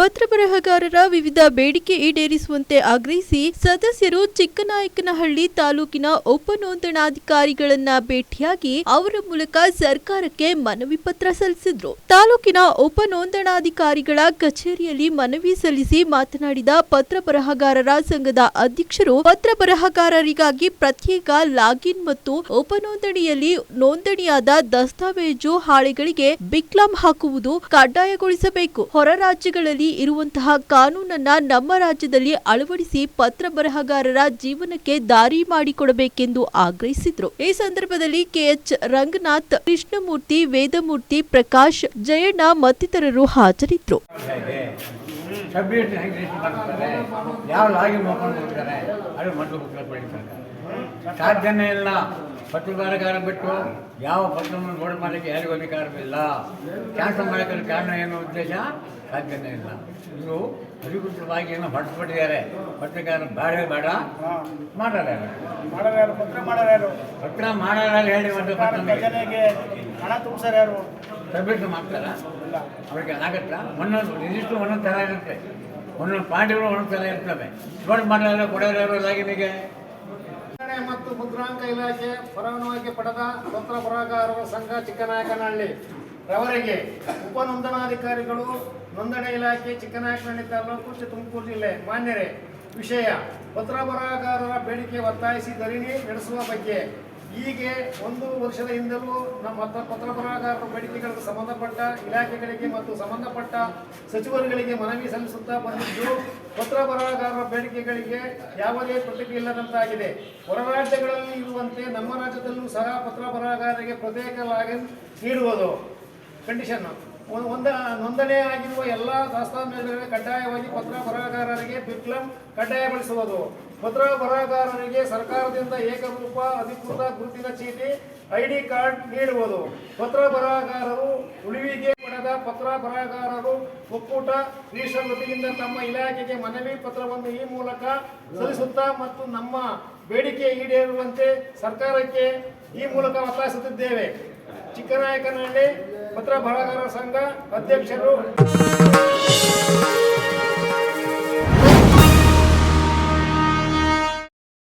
ಪತ್ರ ಬರಹಗಾರರ ವಿವಿಧ ಬೇಡಿಕೆ ಈಡೇರಿಸುವಂತೆ ಆಗ್ರಹಿಸಿ ಸದಸ್ಯರು ಚಿಕ್ಕನಾಯಕನಹಳ್ಳಿ ತಾಲೂಕಿನ ಉಪನೋಂದಣಾಧಿಕಾರಿಗಳನ್ನ ಭೇಟಿಯಾಗಿ ಅವರ ಮೂಲಕ ಸರ್ಕಾರಕ್ಕೆ ಮನವಿ ಪತ್ರ ಸಲ್ಲಿಸಿದ್ರು. ತಾಲೂಕಿನ ಉಪನೋಂದಣಾಧಿಕಾರಿಗಳ ಕಚೇರಿಯಲ್ಲಿ ಮನವಿ ಸಲ್ಲಿಸಿ ಮಾತನಾಡಿದ ಪತ್ರ ಬರಹಗಾರರ ಸಂಘದ ಅಧ್ಯಕ್ಷರು ಪತ್ರ ಬರಹಗಾರರಿಗಾಗಿ ಪ್ರತ್ಯೇಕ ಲಾಗಿನ್ ಮತ್ತು ಉಪನೋಂದಣಿಯಲ್ಲಿ ನೋಂದಣಿಯಾದ ದಸ್ತಾವೇಜು ಹಾಳೆಗಳಿಗೆ ಬಿಕ್ಲಾಂ ಹಾಕುವುದು ಕಡ್ಡಾಯಗೊಳಿಸಬೇಕು. ಹೊರ ರಾಜ್ಯಗಳಲ್ಲಿ ಇರುವಂತಹ ಕಾನೂನನ್ನ ನಮ್ಮ ರಾಜ್ಯದಲ್ಲಿ ಅಳವಡಿಸಿ ಪತ್ರ ಬರಹಗಾರರ ಜೀವನಕ್ಕೆ ದಾರಿ ಮಾಡಿಕೊಡಬೇಕೆಂದು ಆಗ್ರಹಿಸಿದ್ರು. ಈ ಸಂದರ್ಭದಲ್ಲಿ ಕೆಎಚ್ ರಂಗನಾಥ್, ಕೃಷ್ಣಮೂರ್ತಿ, ವೇದಮೂರ್ತಿ ಪ್ರಕಾಶ್, ಜಯಣ್ಣ ಮತ್ತಿತರರು ಹಾಜರಿದ್ದರು ಸಾಧ್ಯನೇ ಇಲ್ಲ. ಪತ್ರಗಾರ ಬಿಟ್ಟು ಯಾವ ಪತ್ರವನ್ನು ನೋಡ್ ಮಾಡಲಿಕ್ಕೆ ಯಾರಿಗೂ ಅಧಿಕಾರವಿಲ್ಲ ಕ್ಯಾನ್ಸಲ್ ಮಾಡೋಕ್ಕೆ ಕಾರಣ ಏನು ಉದ್ದೇಶ? ಸಾಧ್ಯನೇ ಇಲ್ಲ. ಇವರು ಅಧಿಕೃತವಾಗಿ ಏನೋ ಹೊರಟುಬಿಟ್ಟಿದ್ದಾರೆ. ಪತ್ರಕಾರ ಬೇಡ ಬೇಡ. ಮಾಡಲ್ಲ ಯಾರು? ಪತ್ರ ಯಾರು? ಪತ್ರ ಮಾಡಲ್ಲ ಹೇಳಿ ಒಂದು ಪತ್ರ ಹಣ ಯಾರು? ಸಬ್ಮಿಟ್ ಮಾಡ್ತಾರ? ಅವ್ರಿಗೆ ಆಗತ್ತಾ ಒಂದೊಂದು ರಿಜಿಸ್ಟ್ರು ಒಂದೊಂದು ಥರ ಇರುತ್ತೆ. ಒಂದೊಂದು ಪಾಯಿಂಟ್ಗಳು ಒಂದೊಂದು ಥರ ಇರ್ತವೆ. ನೋಟ್ ಮಾಡಲ್ಲ ಕೊಡೋರು ಲಾಗಿನಿಗೆ? ಮತ್ತು ಮುದ್ರಾಂಕ ಇಲಾಖೆ ಪರವಾನಗಿ ಪಡೆದ ಸ್ವತಂತ್ರ ಬರಹಗಾರರ ಸಂಘ ಚಿಕ್ಕನಾಯಕನಹಳ್ಳಿ. ರವರಿಗೆ ಉಪನೋಂದಣಾಧಿಕಾರಿಗಳು ನೋಂದಣಿ ಇಲಾಖೆ ಚಿಕ್ಕನಾಯಕನಹಳ್ಳಿ ತಾಲೂಕು ತುಮಕೂರು ಜಿಲ್ಲೆ. ಮಾನ್ಯರೇ, ವಿಷಯ ಪತ್ರ ಬರಹಗಾರರ ಬೇಡಿಕೆ ಒತ್ತಾಯಿಸಿ ಧರಣಿ ನಡೆಸುವ ಬಗ್ಗೆ ಹೀಗೆ ಒಂದು ವರ್ಷದ ಹಿಂದಲೂ ನಮ್ಮ ಪತ್ರ ಪತ್ರ ಬರಹಗಾರರ ಬೇಡಿಕೆಗಳಿಗೆ ಸಂಬಂಧಪಟ್ಟ ಇಲಾಖೆಗಳಿಗೆ ಮತ್ತು ಸಂಬಂಧಪಟ್ಟ ಸಚಿವರುಗಳಿಗೆ ಮನವಿ ಸಲ್ಲಿಸುತ್ತಾ ಬಂದಿದ್ದು ಪತ್ರ ಬರಹಗಾರರ ಬೇಡಿಕೆಗಳಿಗೆ ಯಾವುದೇ ಪ್ರತಿಕ್ರಿಯೆ ಇಲ್ಲದಂತಾಗಿದೆ. ಹೊರ ರಾಜ್ಯಗಳಲ್ಲಿ ಇರುವಂತೆ ನಮ್ಮ ರಾಜ್ಯದಲ್ಲೂ ಸಹ ಪತ್ರ ಬರಹಗಾರರಿಗೆ ಪ್ರತ್ಯೇಕ ಲಾಗಿನ್ ನೀಡುವುದು ಕಂಡೀಷನ್ ಒಂದ ನೋಂದಣಿ ಆಗಿರುವ ಎಲ್ಲ ದಾಸ್ತಾನುಗಳಿಗೆ ಕಡ್ಡಾಯವಾಗಿ ಪತ್ರ ಬರಹಗಾರರಿಗೆ ಬಿಕ್ಲಂ ಕಡ್ಡಾಯಗೊಳಿಸುವುದು. ಪತ್ರ ಬರಹಗಾರರಿಗೆ ಸರ್ಕಾರದಿಂದ ಏಕರೂಪ ಅಧಿಕೃತ ಗುರುತಿನ ಚೀಟಿ, ಐಡಿ ಕಾರ್ಡ್ ನೀಡುವುದು. ಪತ್ರ ಬರಹಗಾರರು ಉಳಿವಿಗೆ ಪಡೆದ ಪತ್ರ ಬರಹಗಾರರು ಒಕ್ಕೂಟ ವತಿಯಿಂದ ತಮ್ಮ ಇಲಾಖೆಗೆ ಮನವಿ ಪತ್ರವನ್ನು ಈ ಮೂಲಕ ಸಲ್ಲಿಸುತ್ತಾ ಮತ್ತು ನಮ್ಮ ಬೇಡಿಕೆ ಈಡೇರುವಂತೆ ಸರ್ಕಾರಕ್ಕೆ ಈ ಮೂಲಕ ಒತ್ತಾಯಿಸುತ್ತಿದ್ದೇವೆ. ಚಿಕ್ಕನಾಯಕನಹಳ್ಳಿ ಪತ್ರ ಬರಹಗಾರರ ಸಂಘ ಅಧ್ಯಕ್ಷರು.